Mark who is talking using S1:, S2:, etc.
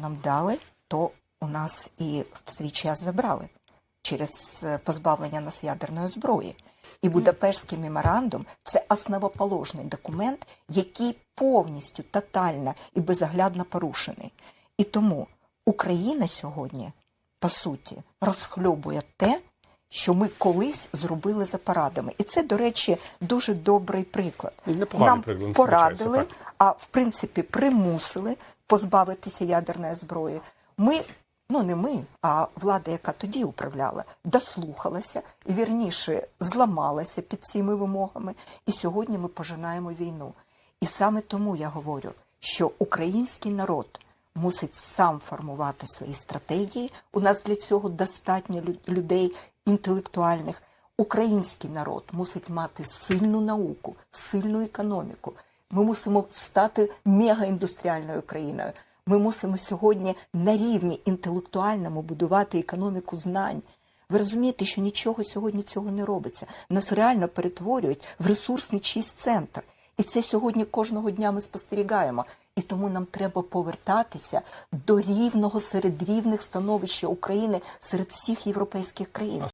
S1: нам дали, то у нас і в свій час забрали через е, позбавлення нас ядерної зброї. І Будапештський меморандум це основоположний документ, який повністю тотально і безоглядно порушений. І тому Україна сьогодні, по суті, розхльобує те, що ми колись зробили за парадами. І це, до речі, дуже добрий приклад.
S2: Непоганий
S1: Нам
S2: приклад,
S1: порадили, а в принципі примусили позбавитися ядерної зброї. Ми, ну не ми, а влада, яка тоді управляла, дослухалася і вірніше зламалася під цими вимогами. І сьогодні ми пожинаємо війну. І саме тому я говорю, що український народ мусить сам формувати свої стратегії. У нас для цього достатньо людей інтелектуальних. Український народ мусить мати сильну науку, сильну економіку. Ми мусимо стати мегаіндустріальною країною. Ми мусимо сьогодні на рівні інтелектуальному будувати економіку знань. Ви розумієте, що нічого сьогодні цього не робиться. Нас реально перетворюють в ресурсний чийсь центр. І це сьогодні кожного дня ми спостерігаємо. І тому нам треба повертатися до рівного серед рівних становища України серед всіх європейських країн.